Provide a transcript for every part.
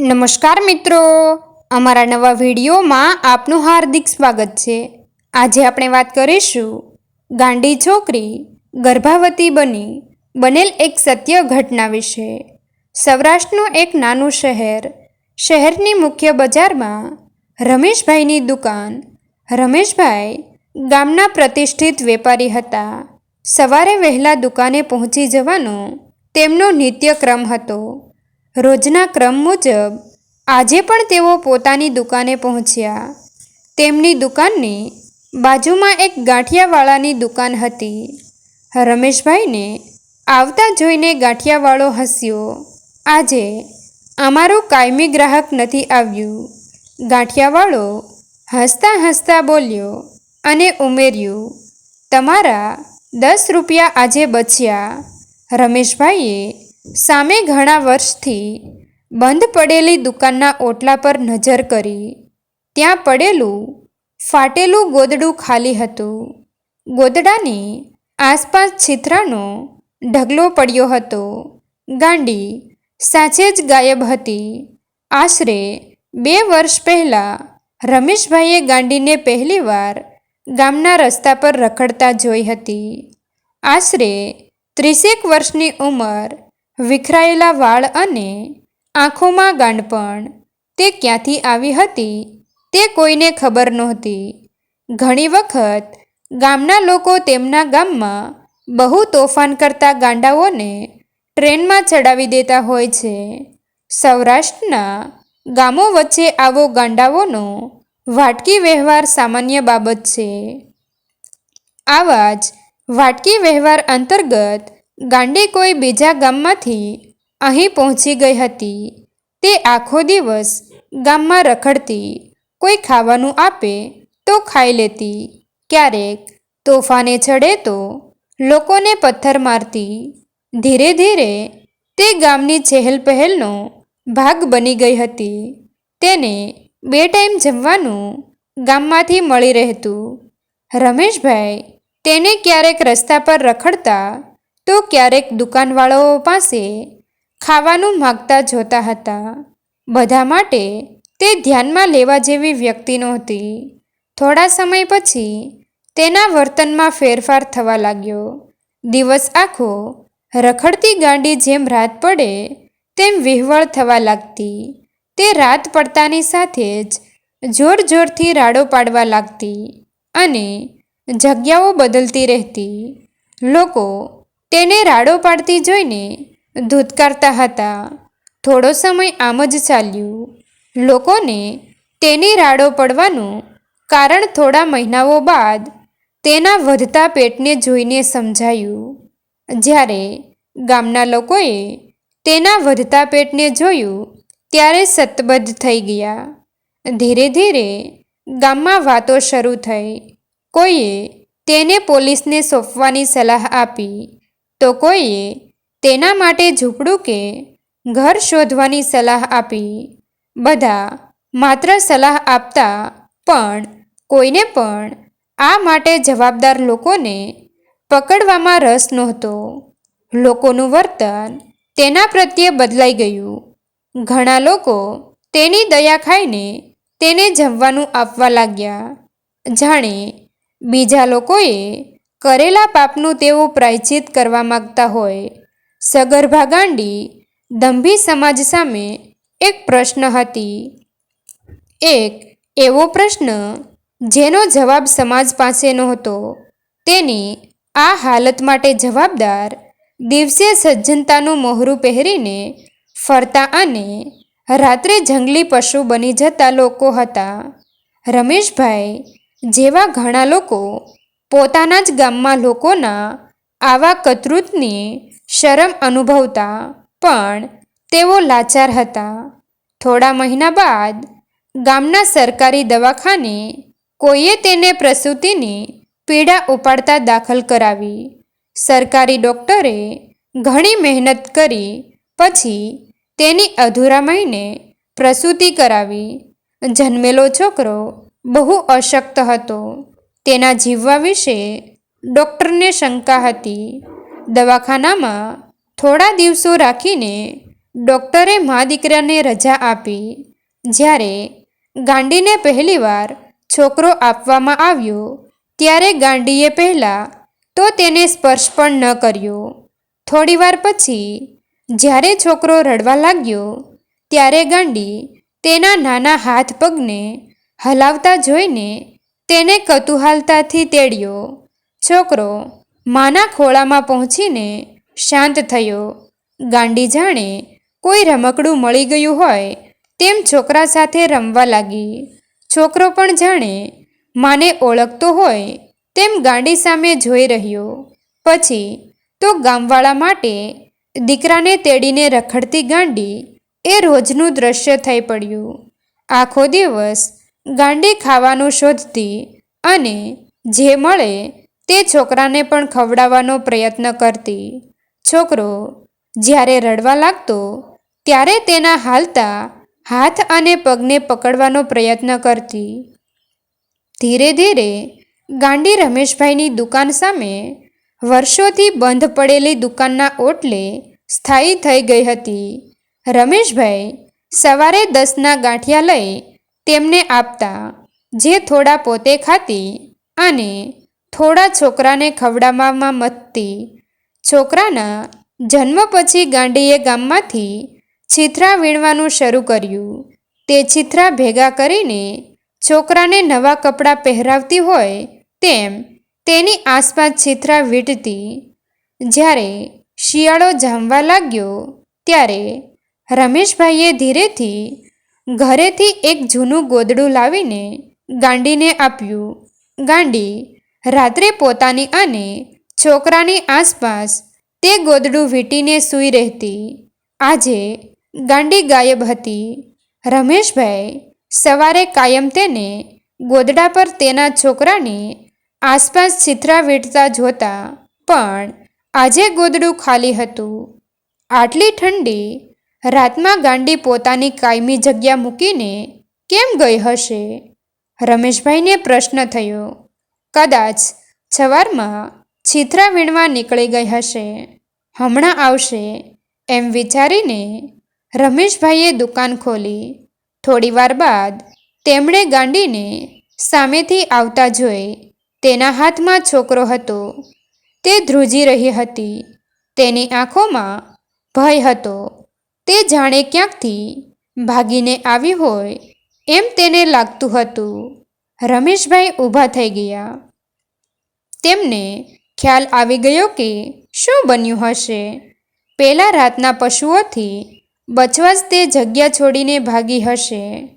નમસ્કાર મિત્રો. અમારા નવા વિડીયોમાં આપનું હાર્દિક સ્વાગત છે. આજે આપણે વાત કરીશું ગાંડી છોકરી ગર્ભાવતી બની બનેલ એક સત્ય ઘટના વિશે. સૌરાષ્ટ્રનું એક નાનું શહેર, શહેરની મુખ્ય બજારમાં રમેશભાઈની દુકાન. રમેશભાઈ ગામના પ્રતિષ્ઠિત વેપારી હતા. સવારે વહેલા દુકાને પહોંચી જવાનો તેમનો નિત્યક્રમ હતો. રોજના ક્રમ મુજબ આજે પણ તેઓ પોતાની દુકાને પહોંચ્યા. તેમની દુકાનની બાજુમાં એક ગાંઠિયાવાળાની દુકાન હતી. રમેશભાઈને આવતા જોઈને ગાંઠિયાવાળો હસ્યો. આજે અમારું કાયમી ગ્રાહક નથી આવ્યું. ગાંઠિયાવાળો હસતા હસતા બોલ્યો અને ઉમેર્યું, તમારા દસ રૂપિયા આજે બચ્યા. રમેશભાઈએ સામે ઘણા વર્ષથી બંધ પડેલી દુકાનના ઓટલા પર નજર કરી. ત્યાં પડેલું, ફાટેલું ગોદડું ખાલી હતું. ગોદડાની આસપાસ છીતરાનો ઢગલો પડ્યો હતો. ગાંડી સાચે જ ગાયબ હતી. આશરે બે વર્ષ પહેલાં રમેશભાઈએ ગાંડીને પહેલીવાર ગામના રસ્તા પર રખડતા જોઈ હતી. આશરે ત્રીસેક વર્ષની ઉંમર વિખરાયેલા વાળ અને આંખોમાં ગાંડપણ તે ક્યાંથી આવી હતી? તે કોઈને ખબર નહોતી. ઘણી વખત ગામના લોકો તેમના ગામમાં બહુ તોફાન કરતા ગાંડાઓને ટ્રેનમાં ચડાવી દેતા હોય છે. સૌરાષ્ટ્રના ગામો વચ્ચે આવો ગાંડાઓનો વાટકી વ્યવહાર સામાન્ય બાબત છે. આવા જ વાટકી વ્યવહાર અંતર્ગત ગાંડી કોઈ બીજા ગામમાંથી અહીં પહોંચી ગઈ હતી. તે આખો દિવસ ગામમાં રખડતી, કોઈ ખાવાનું આપે તો ખાઈ લેતી. ક્યારેક તોફાને ચડે તો લોકોને પથ્થર મારતી. ધીરે ધીરે તે ગામની ચહેલ પહેલનો ભાગ બની ગઈ હતી. તેને બે ટાઈમ જમવાનું ગામમાંથી મળી રહેતું. રમેશભાઈ તેને ક્યારેક રસ્તા પર રખડતા તો ક્યારેક દુકાનવાળાઓ પાસે ખાવાનું માગતા જોતા હતા. બધા માટે તે ધ્યાનમાં લેવા જેવી વ્યક્તિ નહોતી. થોડા સમય પછી તેના વર્તનમાં ફેરફાર થવા લાગ્યો. દિવસ આખો રખડતી ગાંડી જેમ રાત પડે, તેમ વિહવળ થવા લાગતી. તે રાત પડતાની સાથે જ જોર જોરથી રાડો પાડવા લાગતી અને જગ્યાઓ બદલતી રહેતી. લોકો તેને રાડો પાડતી જોઈને ધૂતકારતા હતા. થોડો સમય આમ જ ચાલ્યું. લોકોને તેની રાડો પડવાનું કારણ થોડા મહિનાઓ બાદ તેના વધતા પેટને જોઈને સમજાયું. જ્યારે ગામના લોકોએ તેના વધતા પેટને જોયું, ત્યારે સતબદ્ધ થઈ ગયા. ધીરે ધીરે ગામમાં વાતો શરૂ થઈ. કોઈએ તેને પોલીસને સોંપવાની સલાહ આપી. તો કોઈએ તેના માટે ઝૂંપડું કે ઘર શોધવાની સલાહ આપી. બધા માત્ર સલાહ આપતા પણ કોઈને પણ આ માટે જવાબદાર લોકોને પકડવામાં રસ નહોતો. લોકોનું વર્તન તેના પ્રત્યે બદલાઈ ગયું. ઘણા લોકો તેની દયા ખાઈને તેને જમવાનું આપવા લાગ્યા. જાણે બીજા લોકોએ કરેલા પાપનું તેઓ પ્રાયચિત કરવા માગતા હોય. સગર્ભા ગાંડી દંભી સમાજ સામે એક પ્રશ્ન હતી. એક એવો પ્રશ્ન જેનો જવાબ સમાજ પાસે નહોતો તેની આ હાલત માટે જવાબદાર દિવસે સજ્જનતાનું મોહરું પહેરીને ફરતા અને રાત્રે જંગલી પશુ બની જતા લોકો હતા. રમેશભાઈ જેવા ઘણા લોકો પોતાના જ ગામમાં લોકોના આવા કતૃતની શરમ અનુભવતા પણ તેઓ લાચાર હતા. થોડા મહિના બાદ ગામના સરકારી દવાખાને કોઈએ તેને પ્રસૂતિની પીડા ઉપાડતા દાખલ કરાવી. સરકારી ડૉક્ટરે ઘણી મહેનત કરી, પછી તેની અધૂરા મહિને પ્રસૂતિ કરાવી. જન્મેલો છોકરો બહુ અશક્ત હતો. તેના જીવવા વિશે ડૉક્ટરને શંકા હતી. દવાખાનામાં થોડા દિવસો રાખીને ડૉક્ટરે મા દીકરાને રજા આપી. જ્યારે ગાંડીને પહેલીવાર છોકરો આપવામાં આવ્યો, ત્યારે ગાંડીએ પહેલાં તો તેને સ્પર્શ પણ ન કર્યો. થોડીવાર પછી, જ્યારે છોકરો રડવા લાગ્યો, ત્યારે ગાંડી તેના નાના હાથ પગને હલાવતા જોઈને તેને કતુહાલતાથી તેડ્યો. છોકરો માના ખોળામાં પહોંચીને શાંત થયો. ગાંડી જાણે કોઈ રમકડું મળી ગયું હોય તેમ છોકરા સાથે રમવા લાગી. છોકરો પણ જાણે માને ઓળખતો હોય તેમ ગાંડી સામે જોઈ રહ્યો. પછી તો ગામવાળા માટે દીકરાને તેડીને રખડતી ગાંડી એ રોજનું દ્રશ્ય થઈ પડ્યું. આખો દિવસ ગાંડી ખાવાનું શોધતી અને જે મળે તે છોકરાને પણ ખવડાવવાનો પ્રયત્ન કરતી. છોકરો જ્યારે રડવા લાગતો, ત્યારે તેના હાલતા હાથ અને પગને પકડવાનો પ્રયત્ન કરતી. ધીરે ધીરે ગાંડી રમેશભાઈની દુકાન સામે વર્ષોથી બંધ પડેલી દુકાનના ઓટલે સ્થાયી થઈ ગઈ હતી. રમેશભાઈ સવારે દસના ગાંઠિયા લઈ તેમને આપતા, જે થોડા પોતે ખાતી અને થોડા છોકરાને ખવડાવવામાં મથતી છોકરાના જન્મ પછી ગાંડીએ ગામમાંથી છીથરા વીણવાનું શરૂ કર્યું. તે છીથરા ભેગા કરીને છોકરાને નવા કપડાં પહેરાવતી હોય તેમ તેની આસપાસ છીથરા વીંટતી. જ્યારે શિયાળો જામવા લાગ્યો, ત્યારે રમેશભાઈએ ધીરેથી ઘરેથી એક જૂનું ગોદડું લાવીને ગાંડીને આપ્યું. ગાંડી રાત્રે પોતાની અને છોકરાની આસપાસ તે ગોદડું વીંટીને સૂઈ રહેતી. આજે ગાંડી ગાયબ હતી. રમેશભાઈ સવારે કાયમ તેને ગોદડા પર તેના છોકરાની આસપાસ છીથરા વીંટતા જોતા પણ આજે ગોદડું ખાલી હતું. આટલી ઠંડી રાતમાં ગાંડી પોતાની કાયમી જગ્યા મૂકીને કેમ ગઈ હશે? રમેશભાઈને પ્રશ્ન થયો. કદાચ સવારમાં છીથરા વીણવા નીકળી ગઈ હશે. હમણાં આવશે એમ વિચારીને રમેશભાઈએ દુકાન ખોલી. થોડીવાર બાદ તેમણે ગાંડીને સામેથી આવતા જોઈ તેના હાથમાં છોકરો હતો. તે ધ્રુજી રહી હતી. તેની આંખોમાં ભય હતો. તે જાણે ક્યાંકથી ભાગીને આવી હોય એમ તેને લાગતું હતું. રમેશભાઈ ઊભા થઈ ગયા. તેમને ખ્યાલ આવી ગયો કે શું બન્યું હશે. પહેલાં રાતના પશુઓથી બચવા જ તે જગ્યા છોડીને ભાગી હશે.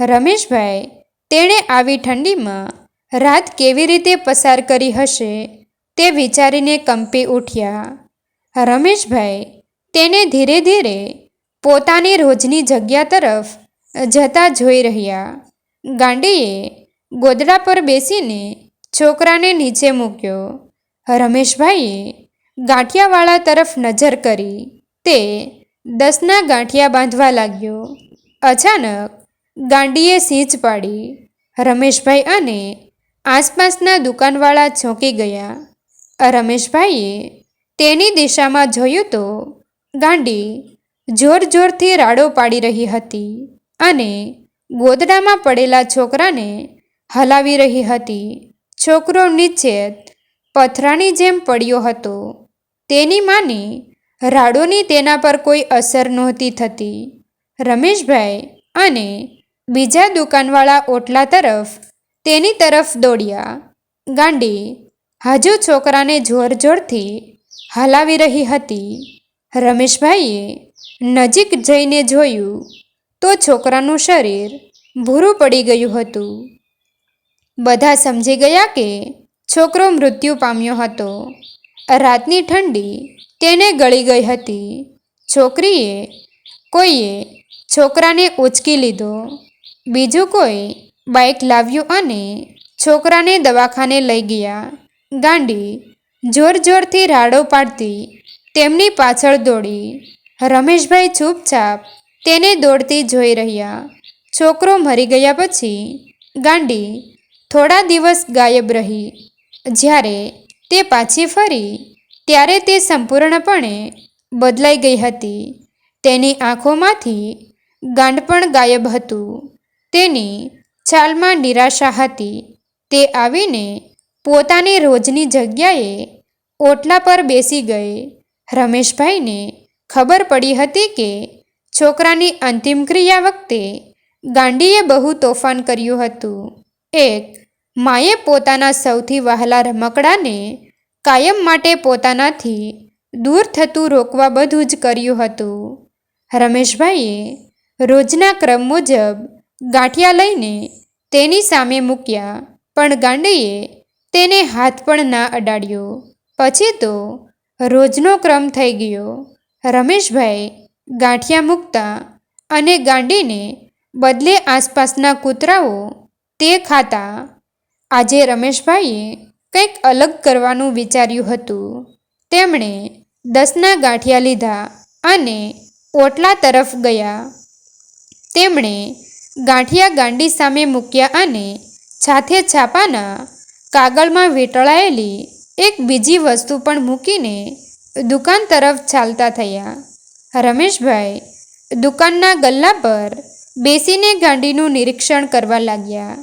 રમેશભાઈ તેણે આવી ઠંડીમાં રાત કેવી રીતે પસાર કરી હશે તે વિચારીને કંપી ઉઠ્યા. રમેશભાઈ તેને ધીરે ધીરે પોતાની રોજની જગ્યા તરફ જતા જોઈ રહ્યા. ગાંડીએ ગોદડા પર બેસીને છોકરાને નીચે મૂક્યો. રમેશભાઈએ ગાંઠિયાવાળા તરફ નજર કરી. તે દસના ગાંઠિયા બાંધવા લાગ્યો. અચાનક ગાંડીએ સીંચ પાડી. રમેશભાઈ અને આસપાસના દુકાનવાળા ચોંકી ગયા. રમેશભાઈએ તેની દિશામાં જોયું તો ગાંડી જોર જોરથી રાડો પાડી રહી હતી અને ગોદડામાં પડેલા છોકરાને હલાવી રહી હતી. છોકરો નીચે પથરાની જેમ પડ્યો હતો. તેની માની રાડોની તેના પર કોઈ અસર નહોતી થતી. રમેશભાઈ અને બીજા દુકાનવાળા ઓટલા તરફ તેની તરફ દોડ્યા. ગાંડી હજુ છોકરાને જોર જોરથી હલાવી રહી હતી. રમેશભાઈએ નજીક જઈને જોયું તો છોકરાનું શરીર ભૂરું પડી ગયું હતું. બધા સમજી ગયા કે છોકરો મૃત્યુ પામ્યો હતો. રાતની ઠંડી તેને ગળી ગઈ હતી. છોકરીએ કોઈએ છોકરાને ઉચકી લીધો. બીજું કોઈ બાઇક લાવ્યું અને છોકરાને દવાખાને લઈ ગયા. ગાંડી જોર જોરથી રાડો પાડતી તેમની પાછળ દોડી. રમેશભાઈ ચૂપચાપ તેને દોડતી જોઈ રહ્યા. છોકરો મરી ગયા પછી ગાંડી થોડા દિવસ ગાયબ રહી. જ્યારે તે પાછી ફરી, ત્યારે તે સંપૂર્ણપણે બદલાઈ ગઈ હતી. તેની આંખોમાંથી ગાંડપણ ગાયબ હતું. તેની છાલમાં નિરાશા હતી. તે આવીને પોતાની રોજની જગ્યાએ ઓટલા પર બેસી ગઈ. રમેશભાઈને ખબર પડી હતી કે છોકરાની અંતિમ ક્રિયા વખતે ગાંડીએ બહુ તોફાન કર્યું હતું. એક, માએ પોતાના સૌથી વહાલા રમકડાને કાયમ માટે પોતાનાથી દૂર થતું રોકવા બધું જ કર્યું હતું. રમેશભાઈએ રોજના ક્રમ મુજબ ગાંઠિયા લઈને તેની સામે મૂક્યા, પણ ગાંડીએ તેને હાથ પણ ના અડાડ્યો. પછી તો રોજનો ક્રમ થઈ ગયો. રમેશભાઈ ગાંઠિયા મૂકતા અને ગાંડીને બદલે આસપાસના કૂતરાઓ તે ખાતા. આજે રમેશભાઈએ કંઈક અલગ કરવાનું વિચાર્યું હતું. તેમણે દસના ગાંઠિયા લીધા અને ઓટલા તરફ ગયા. તેમણે ગાંઠિયા ગાંડી સામે મૂક્યા અને સાથે છાપાના કાગળમાં વીંટળાયેલી એક બીજી વસ્તુ પણ મૂકીને દુકાન તરફ ચાલતા થયા. રમેશભાઈ દુકાનના ગલ્લા પર બેસીને ગાંડીનું નિરીક્ષણ કરવા લાગ્યા.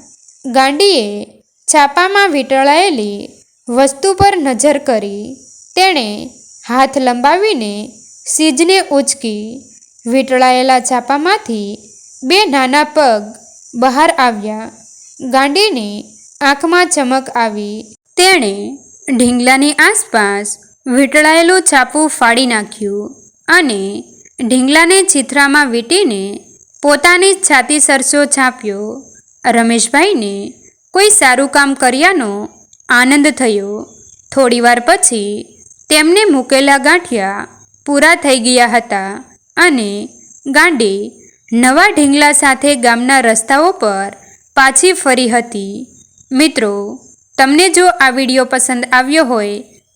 ગાંડીએ છાપામાં વીંટળાયેલી વસ્તુ પર નજર કરી. તેણે હાથ લંબાવીને સીજને ઉંચકી વીંટળાયેલા છાપામાંથી બે નાના પગ બહાર આવ્યા. ગાંડીની આંખમાં ચમક આવી. તેણે ઢીંગલાની આસપાસ વીંટળાયેલું છાપું ફાડી નાખ્યું અને ઢીંગલાને ચિત્રામાં વીંટીને પોતાની છાતી સરસો છાપ્યો. રમેશભાઈને કોઈ સારું કામ કર્યાનો આનંદ થયો. થોડીવાર પછી તેમને મૂકેલા ગાંઠિયા પૂરા થઈ ગયા હતા અને ગાંડી નવા ઢીંગલા સાથે ગામના રસ્તાઓ પર પાછી ફરી હતી. મિત્રો, તમને જો આ વીડિયો પસંદ આવ્યો હોય